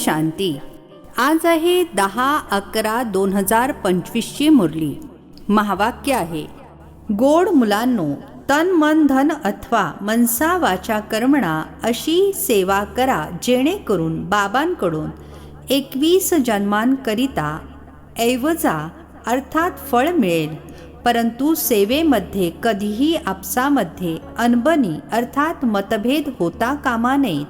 शांती. आज आहे दहा अकरा दोन हजार पंचवीसची मुरली. महावाक्य आहे गोड मुलांनो तन मन धन अथवा मनसा वाचा कर्मणा अशी सेवा करा जेणेकरून बाबांकडून एकवीस जन्मांकरिता ऐवजा अर्थात फळ मिळेल. परंतु सेवेमध्ये कधीही आपसामध्ये अनबनी अर्थात मतभेद होता कामा नयेत.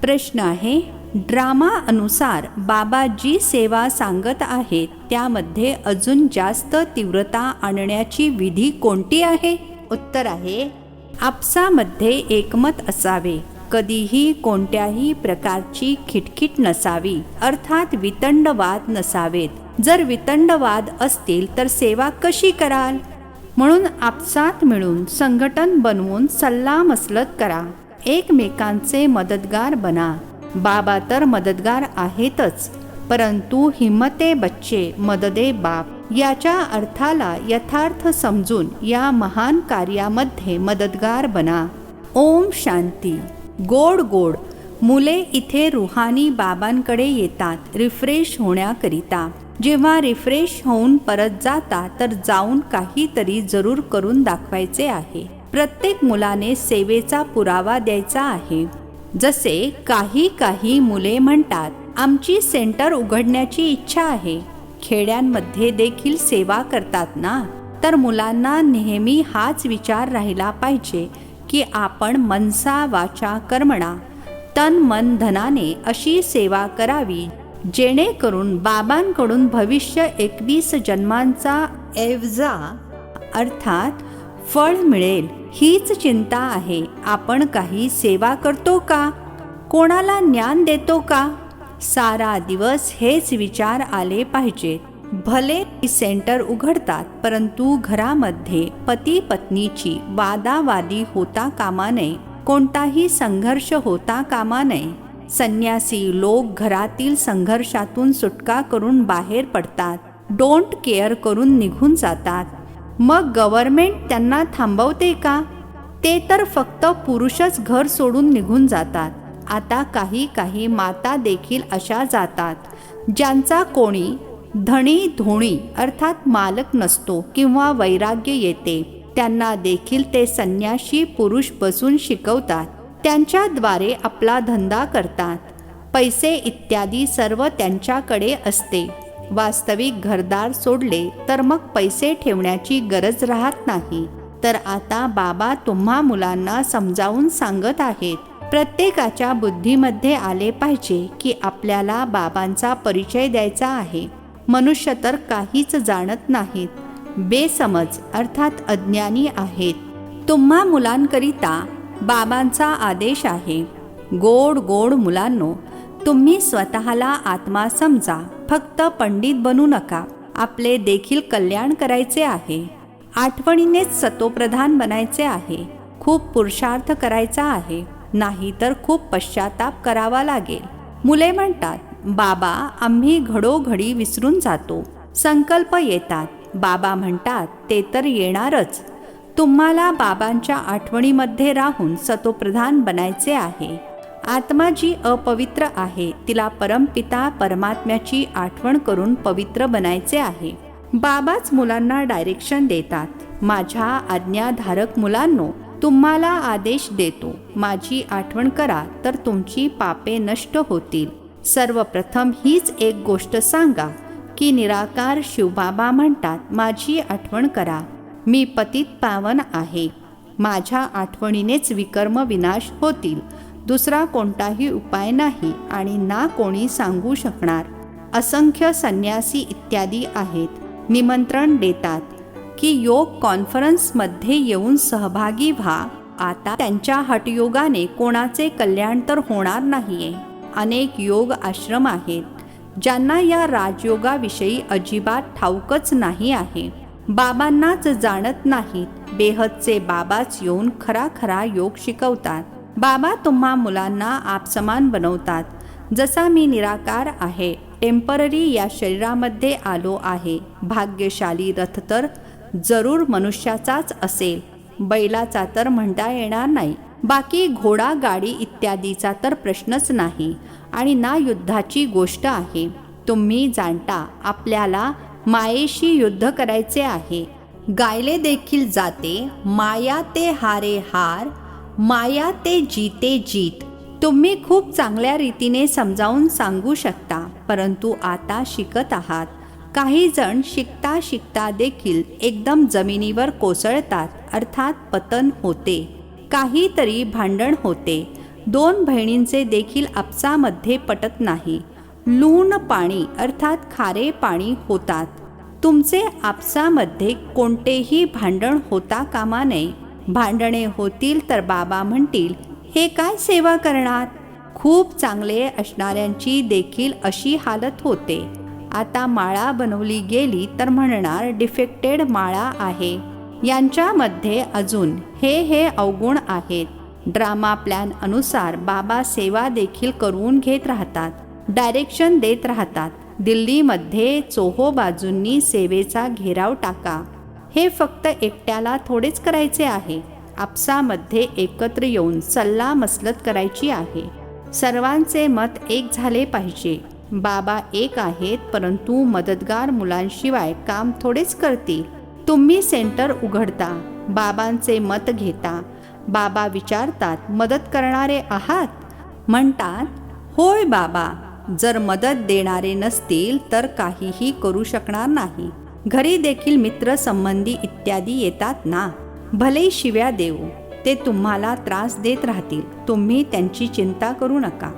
प्रश्न आहे ड्रामा अनुसार बाबा जी सेवा सांगत आहेत. त्यामध्ये अजून जास्त तीव्रता आणण्याची विधी कोणती आहे? उत्तर आहे. आपसामध्ये एकमत असावे. कधीही कोणत्याही प्रकारची खिटखिट नसावी. अर्थात वितंडवाद नसावेत. जर वितंडवाद असतील तर सेवा कशी कराल? म्हणून आपसात मिळून संघटन बनवून सल्लामसलत करा. एकमेकांचे मदतगार बना. बाबा तर मदतगार आहेतच परंतु हिमते बच्चे मददे बाप याच्या अर्थाला यथार्थ समजून या महान कार्यामध्ये मदतगार बना. ओम शांती. गोड गोड. मुले इथे रुहानी बाबांकडे येतात रिफ्रेश होण्याकरिता. जेव्हा रिफ्रेश होऊन परत जाता तर जाऊन काहीतरी जरूर करून दाखवायचे आहे. प्रत्येक मुलाने सेवेचा पुरावा द्यायचा आहे. जसे काही काही मुले म्हणतात आमची सेंटर उघडण्याची इच्छा आहे. खेड्यांमध्ये देखील सेवा करतात ना? तर मुलांना नेहमी हाच विचार राहिला पाहिजे की आपण मनसा वाचा कर्मणा. तन मन धनाने अशी सेवा करावी जेणेकरून बाबांकडून भविष्य एकवीस जन्मांचा एवजा अर्थात फळ मिळेल हीच चिंता आहे. आपण काही सेवा करतो का? कोणाला ज्ञान देतो का? सारा दिवस हेच विचार आले पाहिजेत भले सेंटर उघडतात परंतु घरामध्ये पती पत्नीची वादावादी होता कामा नये. कोणताही संघर्ष होता कामा नये. संन्यासी लोक घरातील संघर्षातून सुटका करून बाहेर पडतात. डोंट केअर करून निघून जातात. मग गव्हर्मेंट त्यांना थांबवते का? ते तर फक्त पुरुषच घर सोडून निघून जातात. आता काही काही माता देखील अशा जातात ज्यांचा कोणी धणी धोणी अर्थात मालक नसतो किंवा वैराग्य येते. त्यांना देखील ते संन्याशी पुरुष बसून शिकवतात. त्यांच्याद्वारे आपला धंदा करतात. पैसे इत्यादी सर्व त्यांच्याकडे असते. वास्तविक घरदार सोडले तर मग पैसे ठेवण्याची गरज राहत नाही. तर आता बाबा तुम्हा मुलांना समजावून सांगत आहेत. प्रत्येकाच्या बुद्धीमध्ये आले पाहिजे की आपल्याला बाबांचा परिचय द्यायचा आहे. मनुष्य तर काहीच जाणत नाहीत. बेसमज अर्थात अज्ञानी आहेत. तुम्हा मुलांकरिता बाबांचा आदेश आहे. गोड गोड मुलांनो तुम्ही स्वतःला आत्मा समजा. फक्त पंडित बनू नका. आपले देखील कल्याण करायचे आहे. आठवणीनेच सतोप्रधान बनायचे आहे. खूप पुरुषार्थ करायचा आहे. नाही तर खूप पश्चाताप करावा लागेल. मुले म्हणतात बाबा आम्ही घडोघडी विसरून जातो. संकल्प येतात. बाबा म्हणतात ते तर येणारच. तुम्हाला बाबांच्या आठवणीमध्ये राहून सतोप्रधान बनायचे आहे. आत्मा जी अपवित्र आहे तिला परमपिता परमात्म्याची आठवण करून पवित्र बनायचे आहे. बाबाच मुलांना डायरेक्शन देतात. माझ्या आज्ञाधारक मुलांनो तुम्हाला आदेश देतो. माझी आठवण करा तर तुमची पापे नष्ट होतील. सर्वप्रथम हीच एक गोष्ट सांगा की निराकार शिवबाबा म्हणतात माझी आठवण करा. मी पतित पावन आहे. माझ्या आठवणीनेच विकर्म विनाश होतील. दुसरा कोणताही उपाय नाही आणि ना कोणी सांगू शकणार. असंख्य संन्यासी इत्यादी आहेत. निमंत्रण देतात की योग कॉन्फरन्समध्ये येऊन सहभागी व्हा. आता त्यांच्या हटयोगाने कोणाचे कल्याण तर होणार नाहीये. अनेक योग आश्रम आहेत. ज्यांना या राजयोगाविषयी अजिबात ठाऊकच नाही आहे. बाबांनाच जाणत नाहीत. बेहदचे बाबाच येऊन खरा खरा योग शिकवतात. बाबा तुम्हा मुलांना आपसमान बनवतात. जसा मी निराकार आहे टेंपररी या शरीरामध्ये आलो आहे. भाग्यशाली रथ तर जरूर मनुष्याचाच असेल. बैलाचा तर म्हणता येणार नाही. बाकी घोडा गाडी इत्यादीचा तर प्रश्नच नाही. आणि ना युद्धाची गोष्ट आहे. तुम्ही जाणता आपल्याला मायेशी युद्ध करायचे आहे. गायले देखील जाते माया ते हारे हार माया ते जीते जीत. तुम्ही खूप चांगल्या रीतीने समजावून सांगू शकता परंतु आता शिकत आहात. काही जण शिकता शिकता देखील एकदम जमिनीवर कोसळतात अर्थात पतन होते. काहीतरी भांडण होते. दोन बहिणींचे देखील आपसामध्ये पटत नाही. लूण पाणी अर्थात खारे पाणी होतात. तुमचे आपसामध्ये कोणतेही भांडण होता कामा नये. भांडणे होतील तर बाबा म्हणतील हे काय सेवा करणार? खूप चांगले असणाऱ्यांची देखील अशी हालत होते. आता माळा बनवली गेली तर म्हणणार डिफेक्टेड माळा आहे. यांच्यामध्ये अजून हे हे अवगुण आहेत. ड्रामा प्लॅन अनुसार बाबा सेवा देखील करून घेत राहतात. डायरेक्शन देत राहतात. दिल्लीमध्ये चोहो बाजूंनी सेवेचा घेराव टाका. हे फक्त एकट्याला थोडेच करायचे आहे. आपसामध्ये एकत्र येऊन सल्ला मसलत करायची आहे. सर्वांचे मत एक झाले पाहिजे. बाबा एक आहेत परंतु मदतगार मुलांशिवाय काम थोडेच करतील. तुम्ही सेंटर उघडता बाबांचे मत घेता. बाबा विचारतात मदत करणारे आहात? म्हणतात होय बाबा जर मदत देणारे नसतील तर काहीही करू शकणार नाही. घरी देखील मित्र संबंधी इत्यादी येतात ना? भले शिव्या देऊ ते तुम्हाला त्रास देत राहतील. तुम्ही त्यांची चिंता करू नका.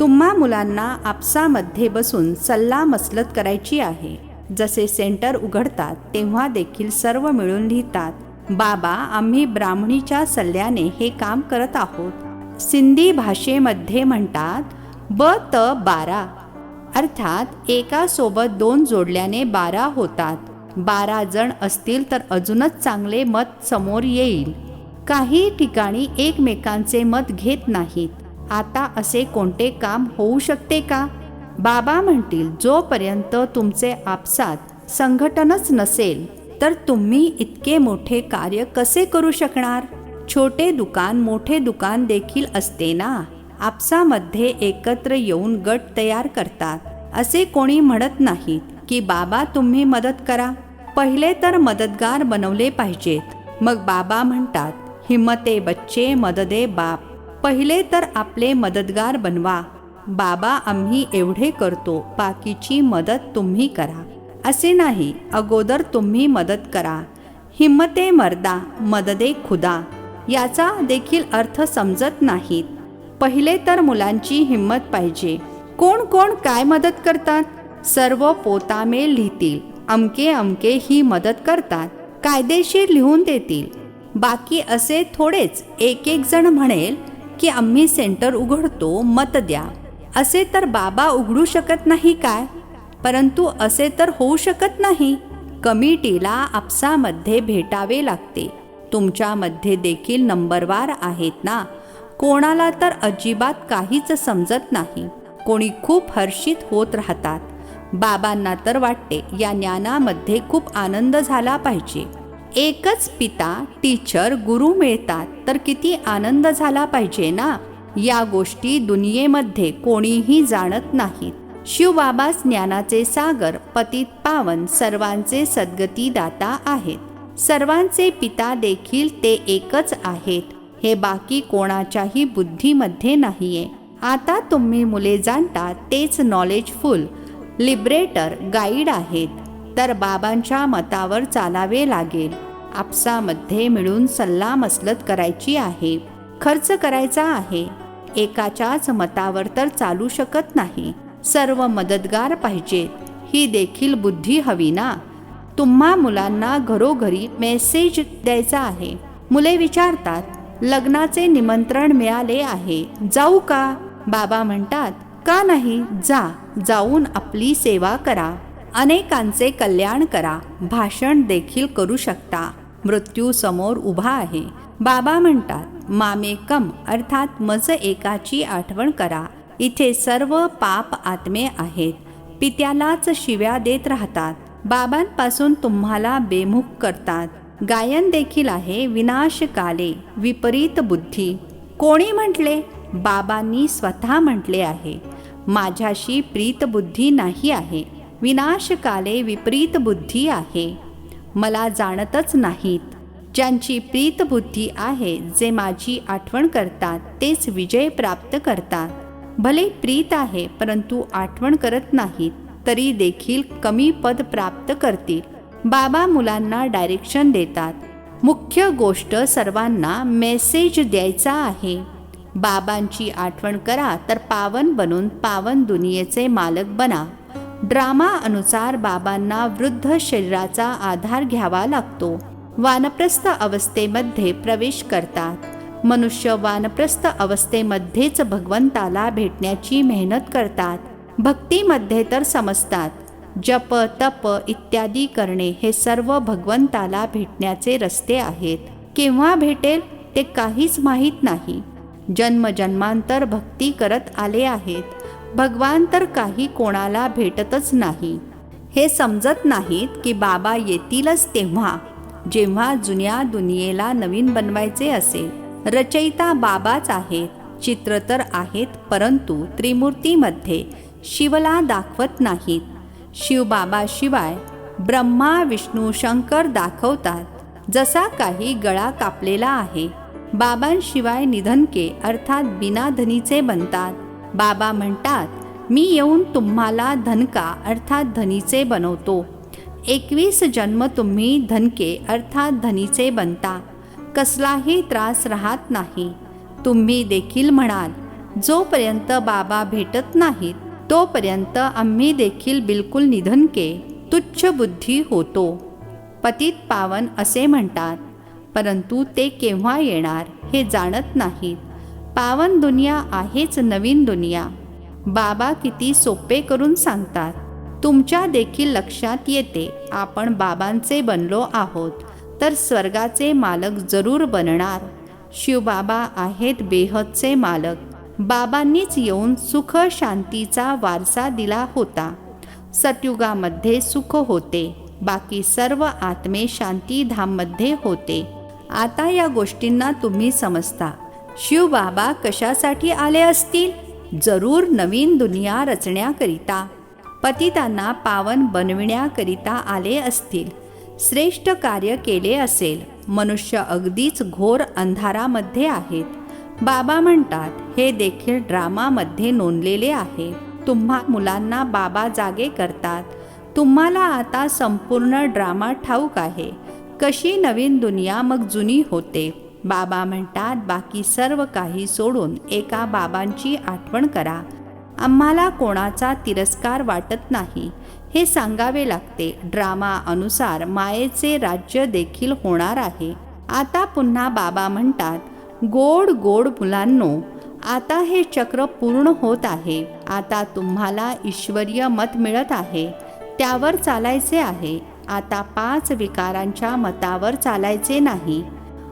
तुम्हा मुलांना आपसामध्ये बसून सल्ला मसलत करायची आहे. जसे सेंटर उघडतात तेव्हा देखील सर्व मिळून लिहितात बाबा आम्ही ब्राह्मणीच्या सल्ल्याने हे काम करत आहोत. सिंधी भाषेमध्ये म्हणतात ब त बारा. अर्थात एकासोबत दोन जोडल्याने बारा होतात. बारा जण असतील तर अजूनच चांगले मत समोर येईल. काही ठिकाणी एकमेकांचे मत घेत नाहीत. आता असे कोणते काम होऊ शकते का? बाबा म्हणतील जोपर्यंत तुमचे आपसात संघटनच नसेल तर तुम्ही इतके मोठे कार्य कसे करू शकणार? छोटे दुकान मोठे दुकान देखील असते ना? आपसामध्ये एकत्र येऊन गट तयार करतात. असे कोणी म्हणत नाहीत की बाबा तुम्ही मदत करा. पहिले तर मदतगार बनवले पाहिजेत. मग बाबा म्हणतात हिम्मते बच्चे मददे बाप. पहिले तर आपले मदतगार बनवा. बाबा आम्ही एवढे करतो बाकीची मदत तुम्ही करा. असे नाही अगोदर तुम्ही मदत करा. हिम्मते मर्दा मददे खुदा. याचा देखील अर्थ समजत नाहीत. पहिले तर मुलांची हिंमत पाहिजे. कोण कोण काय मदत करतात? सर्व पोतामेल लिहितील. अमके अमके ही मदत करतात. कायदेशीर लिहून देतील. बाकी असे थोडेच एक एक जण म्हणेल की आम्ही सेंटर उघडतो मत द्या. असे तर बाबा उघडू शकत नाही काय? परंतु असे तर होऊ शकत नाही. कमिटीला आपसामध्ये भेटावे लागते. तुमच्यामध्ये देखील नंबरवार आहेत ना? कोणाला तर अजिबात काहीच समजत नाही. कोणी खूप हर्षित होत राहतात. बाबांना तर वाटते या ज्ञानामध्ये खूप आनंद झाला पाहिजे. एकच पिता टीचर गुरु मिळतात तर किती आनंद झाला पाहिजे ना? या गोष्टी दुनियेमध्ये कोणीही जाणत नाहीत. शिवबाबाच ज्ञानाचे सागर पतित पावन सर्वांचे सद्गतीदाता आहेत. सर्वांचे पिता देखील ते एकच आहेत. हे बाकी कोणाच्याही बुद्धीमध्ये नाहीये. आता तुम्ही मुले जाणता तेच नॉलेजफुल लिबरेटर गाईड आहेत. तर बाबांच्या मतावर चालावे लागेल. आपसामध्ये मिळून सल्ला मसलत करायची आहे. खर्च करायचा आहे. एकाच्याच मतावर तर चालू शकत नाही. सर्व मदतगार पाहिजेत. ही देखील बुद्धी हवी ना? तुम्हा मुलांना घरोघरी मेसेज द्यायचा आहे. मुले विचारतात लग्नाचे निमंत्रण मिळाले आहे. जाऊ का? बाबा म्हणतात का नाही? जा जाऊन आपली सेवा करा. अनेकांचे कल्याण करा. भाषण देखील करू शकता. मृत्यू समोर उभा आहे. बाबा म्हणतात मामे कम अर्थात मज एकाची आठवण करा. इथे सर्व पाप आत्मे आहेत. पित्यालाच शिव्या देत राहतात. बाबांपासून तुम्हाला बेमुख करतात. गायन देखील आहे विनाशकाले विपरीत बुद्धी. कोणी म्हटले? बाबांनी स्वतः म्हटले आहे. माझ्याशी प्रीत बुद्धी नाही आहे. विनाशकाले विपरीत बुद्धी आहे. मला जाणतच नाहीत. ज्यांची प्रीत बुद्धी आहे जे माझी आठवण करतात तेच विजय प्राप्त करतात. भले प्रीत आहे परंतु आठवण करत नाहीत तरी देखील कमी पद प्राप्त करतील. बाबा मुलांना डायरेक्शन देतात. मुख्य गोष्ट सर्वांना मेसेज द्यायचा आहे. बाबांची आठवण करा तर पावन बनून पावन दुनियेचे मालक बना. ड्रामा अनुसार बाबांना वृद्ध शरीराचा आधार घ्यावा लागतो. वानप्रस्थ अवस्थेमध्ये प्रवेश करतात. मनुष्य वानप्रस्थ अवस्थेमध्येच भगवंताला भेटण्याची मेहनत करतात. भक्तीमध्ये तर समजतात. जप तप इत्यादी करणे हे सर्व भगवंताला भेटण्याचे रस्ते आहेत. केव्हा भेटेल ते काहीच माहीत नाही. जन्मजन्मांतर भक्ती करत आले आहेत. भगवान तर काही कोणाला भेटतच नाही. हे समजत नाहीत की बाबा येतीलच तेव्हा जेव्हा जुन्या दुनियेला नवीन बनवायचे असेल. रचयिता बाबाच आहेत चित्र तर आहेत परंतु त्रिमूर्तीमध्ये शिवला दाखवत नाहीत. शिवबाबाशिवाय ब्रह्मा विष्णू शंकर दाखवतात जसा काही गळा कापलेला आहे. बाबांशिवाय निधनके अर्थात बिनाधनीचे बनतात. बाबा म्हणतात मी येऊन तुम्हाला धनका अर्थात धनीचे बनवतो. एकवीस जन्म तुम्ही धनके अर्थात धनीचे बनता. कसलाही त्रास राहत नाही. तुम्ही देखील म्हणाल जोपर्यंत बाबा भेटत नाहीत तोपर्यंत आम्ही देखील बिलकुल निधनके तुच्छ बुद्धी होतो. पतित पावन असे म्हणतात परंतु ते केव्हा येणार हे जाणत नाहीत. पावन दुनिया आहेच नवीन दुनिया. बाबा किती सोपे करून सांगतात तुमच्या देखील लक्षात येते आपण बाबांचे बनलो आहोत तर स्वर्गाचे मालक जरूर बनणार. शिवबाबा आहेत बेहदचे मालक. बाबांनीच येऊन सुख शांतीचा वारसा दिला होता. सतयुगामध्ये सुख होते. बाकी सर्व आत्मे शांतीधाममध्ये होते. आता या गोष्टींना तुम्ही समजता. शिवबाबा कशासाठी आले असतील? जरूर नवीन दुनिया रचण्याकरिता. पतितांना पावन बनविण्याकरिता आले असतील. श्रेष्ठ कार्य केले असेल. मनुष्य अगदीच घोर अंधारामध्ये आहेत. बाबा म्हणतात हे देखील ड्रामामध्ये नोंदलेले आहे. तुम्हा मुलांना बाबा जागे करतात. तुम्हाला आता संपूर्ण ड्रामा ठाऊक आहे. कशी नवीन दुनिया मग जुनी होते? बाबा म्हणतात बाकी सर्व काही सोडून एका बाबांची आठवण करा. आम्हाला कोणाचा तिरस्कार वाटत नाही. हे सांगावे लागते. ड्रामा अनुसार मायेचे राज्य देखील होणार आहे. आता पुन्हा बाबा म्हणतात गोड गोड मुलांनो आता हे चक्र पूर्ण होत आहे. आता तुम्हाला ईश्वरीय मत मिळत आहे. त्यावर चालायचे आहे. आता पाच विकारांच्या मतावर चालायचे नाही.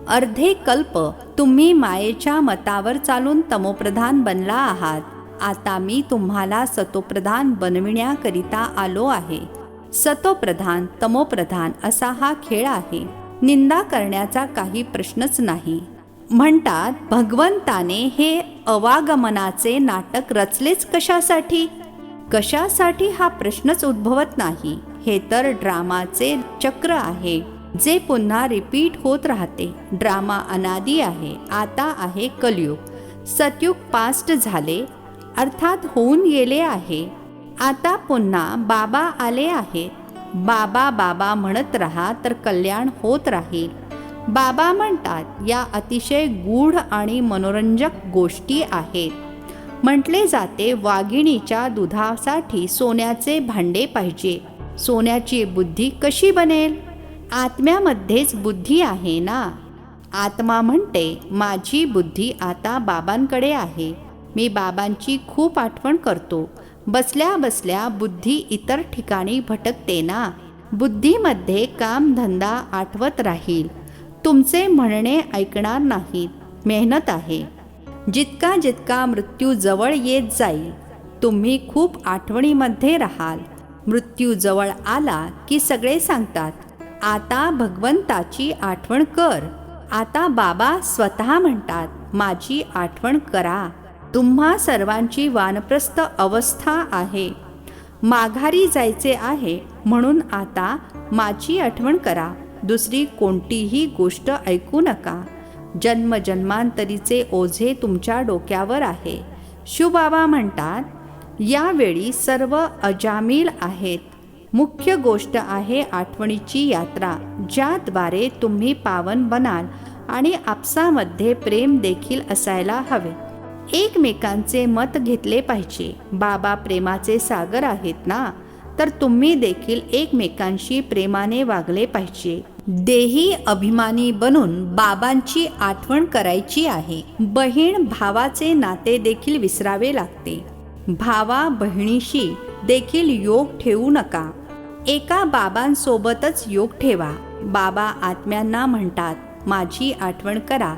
अर्धे कल्प तुम्ही मायेच्या मतावर चालून तमोप्रधान बनला आहात. आता मी तुम्हाला सतोप्रधान बनविण्याकरिता आलो आहे. सतोप्रधान तमोप्रधान असा हा खेळ आहे. निंदा करण्याचा काही प्रश्नच नाही. म्हणतात भगवंताने हे अवागमनाचे नाटक रचलेच कशासाठी? कशासाठी हा प्रश्नच उद्भवत नाही? हे तर ड्रामाचे चक्र आहे जे पुन्हा रिपीट होत राहते. ड्रामा अनादी आहे आता आहे कलयुग. सतयुग पास्ट झाले अर्थात होऊन गेले आहे. आता पुन्हा बाबा आले आहेत. बाबा बाबा म्हणत राहा तर कल्याण होत राहील. बाबा म्हणतात या अतिशय गूढ आणि मनोरंजक गोष्टी आहेत. म्हटले जाते वाघिणीच्या दुधासाठी सोन्याचे भांडे पाहिजे. सोन्याची बुद्धी कशी बनेल? आत्म्यामध्येच बुद्धी आहे ना? आत्मा म्हणते माझी बुद्धी आता बाबांकडे आहे. मी बाबांची खूप आठवण करतो. बसल्या बसल्या बुद्धी इतर ठिकाणी भटकते ना? बुद्धीमध्ये कामधंदा आठवत राहील. तुमचे म्हणणे ऐकणार नाहीत. मेहनत आहे. जितका जितका मृत्यू जवळ येत जाईल तुम्ही खूप आठवणीमध्ये राहाल. मृत्यू जवळ आला की सगळे सांगतात आता भगवंताची आठवण कर. आता बाबा स्वतः म्हणतात माझी आठवण करा. तुम्हा सर्वांची वानप्रस्थ अवस्था आहे. माघारी जायचे आहे म्हणून आता माझी आठवण करा. दुसरी कोणतीही गोष्ट ऐकू नका. जन्मजन्मांतरीचे ओझे तुमच्या डोक्यावर आहे. शिवबाबा म्हणतात यावेळी सर्व अजामील आहेत. मुख्य गोष्ट आहे आठवणीची यात्रा ज्याद्वारे तुम्ही पावन बनाल आणि आपसामध्ये प्रेम देखील असायला हवे. एकमेकांचे मत घेतले पाहिजे. बाबा प्रेमाचे सागर आहेत ना? तर तुम्ही देखील एकमेकांशी प्रेमाने वागले पाहिजे. देही अभिमानी बनून बाबांची आठवण करायची आहे. बहीण भावाचे नाते देखील विसरावे लागते. भावा बहिणीशी देखील योग ठेवू नका. एका बाबांसोबतच योग ठेवा. बाबा आत्म्यांना म्हणतात माझी आठवण करा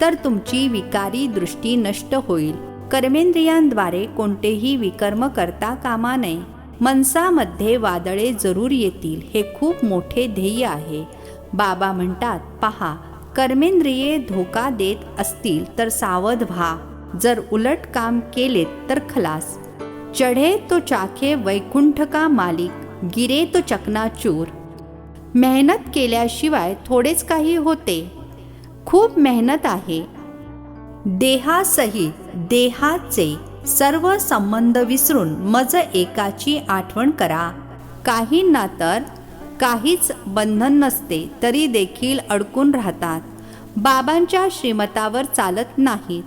तर तुमची विकारी दृष्टी नष्ट होईल. कर्मेंद्रियांद्वारे कोणतेही विकर्म करता कामा नये. मनसामध्ये वादळे जरूर येतील. हे खूप मोठे ध्येय आहे. बाबा म्हणतात पहा कर्मेंद्रिये धोका देत असतील तर सावध व्हा. जर उलट काम केलेत तर खलास. चढे तो चाखे वैकुंठ का मालिक गिरे तो चकनाचूर मेहनत केल्याशिवाय थोडेच काही होते. खूप मेहनत आहे. देहासहित देहाचे सर्व संबंध विसरून मज एकाची आठवण करा. काहींना तर काहीच बंधन नसते तरी देखील अडकून राहतात. बाबांच्या श्रीमतावर चालत नाहीत.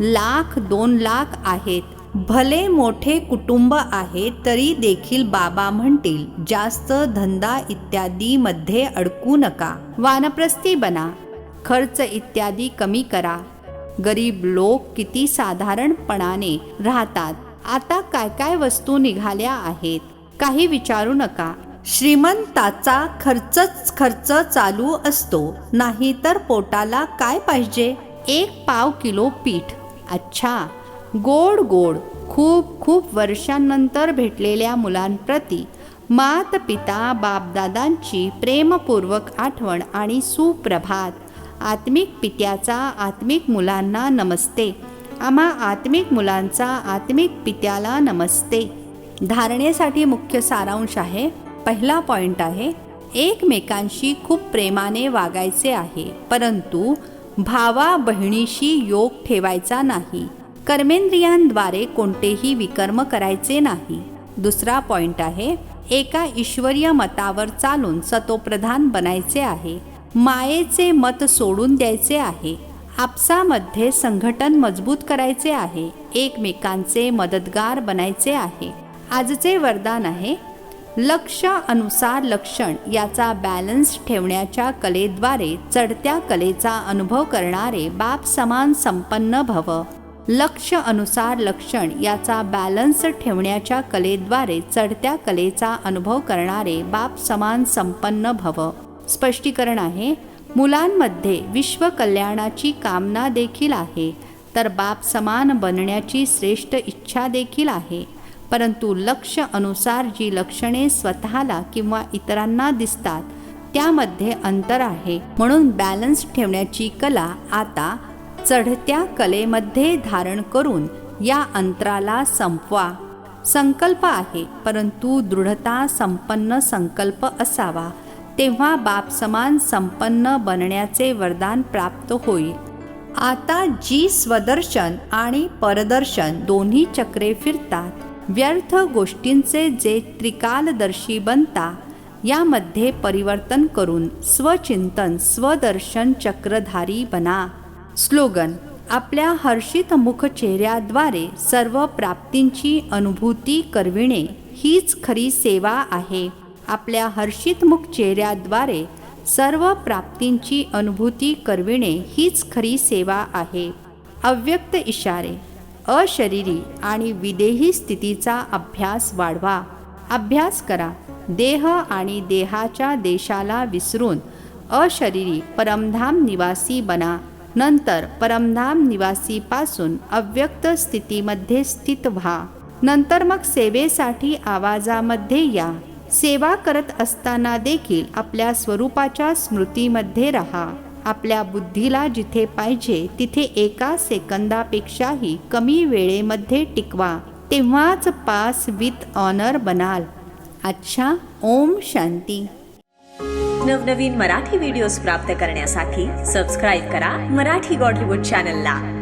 लाख दोन लाख आहेत. भले मोठे कुटुंब आहे तरी देखील बाबा म्हणतील जास्त धंदा इत्यादी मध्ये अडकू नका. वानप्रस्थी बना. खर्च इत्यादी कमी करा. गरीब लोक किती साधारणपणाने राहतात. आता काय काय वस्तू निघाल्या आहेत काही विचारू नका. श्रीमंताचा खर्चच खर्च चालू असतो. नाही तर पोटाला काय पाहिजे? एक पाव किलो पीठ. अच्छा. गोड गोड. खूप खूप वर्षांनंतर भेटलेल्या मुलांप्रती मात पिता बापदादांची प्रेमपूर्वक आठवण आणि सुप्रभात. आत्मिक पित्याचा आत्मिक मुलांना नमस्ते. आम्हा आत्मिक मुलांचा आत्मिक पित्याला नमस्ते. धारणेसाठी मुख्य सारांश आहे पहिला पॉइंट आहे एकमेकांशी खूप प्रेमाने वागायचे आहे परंतु भावा बहिणीशी योग ठेवायचा नाही. कर्मेंद्रियांद्वारे कोणतेही विकर्म करायचे नाही. दुसरा पॉइंट आहे एका ईश्वरीय मतावर चालून सतोप्रधान बनायचे आहे. मायेचे मत सोडून द्यायचे आहे. आपसामध्ये संघटन मजबूत करायचे आहे. एकमेकांचे मदतगार बनायचे आहे. आजचे वरदान आहे लक्ष अनुसार लक्षण याचा बॅलन्स ठेवण्याच्या कलेद्वारे चढत्या कलेचा अनुभव करणारे बाप समान संपन्न भव. लक्ष अनुसार लक्षण याचा बॅलन्स ठेवण्याच्या कलेद्वारे चढत्या कलेचा अनुभव करणारे बाप समान संपन्न भव. स्पष्टीकरण आहे मुलांमध्ये विश्वकल्याणाची कामना देखील आहे तर बाप समान बनण्याची श्रेष्ठ इच्छा देखील आहे. परंतु लक्ष अनुसार जी लक्षणे स्वतःला किंवा इतरांना दिसतात त्यामध्ये अंतर आहे. म्हणून बॅलन्स ठेवण्याची कला आता चढत्या कलेमध्ये धारण करून या अंतराला संपवा. संकल्प आहे परंतु दृढता संपन्न संकल्प असावा. तेव्हा बाप समान संपन्न बनण्याचे वरदान प्राप्त होईल. आता जी स्वदर्शन आणि परदर्शन दोन्ही चक्रे फिरतात व्यर्थ गोष्टींचे जे त्रिकालदर्शी बनता यामध्ये परिवर्तन करून स्वचिंतन स्वदर्शन चक्रधारी बना. स्लोगन आपल्या हर्षित मुख चेहऱ्याद्वारे सर्व प्राप्तींची अनुभूती करविणे हीच खरी सेवा आहे. आपल्या हर्षित मुख चेहऱ्याद्वारे सर्व प्राप्तींची अनुभूती करविणे हीच खरी सेवा आहे. अव्यक्त इशारे अशरीरी आणि विदेही स्थितीचा अभ्यास वाढवा. अभ्यास करा. देह आणि देहाच्या देशाला विसरून अशरीरी परमधाम निवासी बना. नंतर परमधाम निवासीपासून अव्यक्त स्थितीमध्ये स्थित व्हा. नंतर मग सेवेसाठी आवाजामध्ये या. सेवा करत असताना देखील आपल्या स्वरूपाच्या स्मृतीमध्ये राहा. आपल्या बुद्धीला जिथे पाहिजे तिथे एका सेकंदापेक्षाही कमी वेळेमध्ये टिकवा. तेव्हाच पास विथ ऑनर बनाल. अच्छा ओम शांती. नवनवीन मराठी व्हिडिओज प्राप्त करण्यासाठी सबस्क्राईब करा मराठी गॉडलीवूड चॅनलला.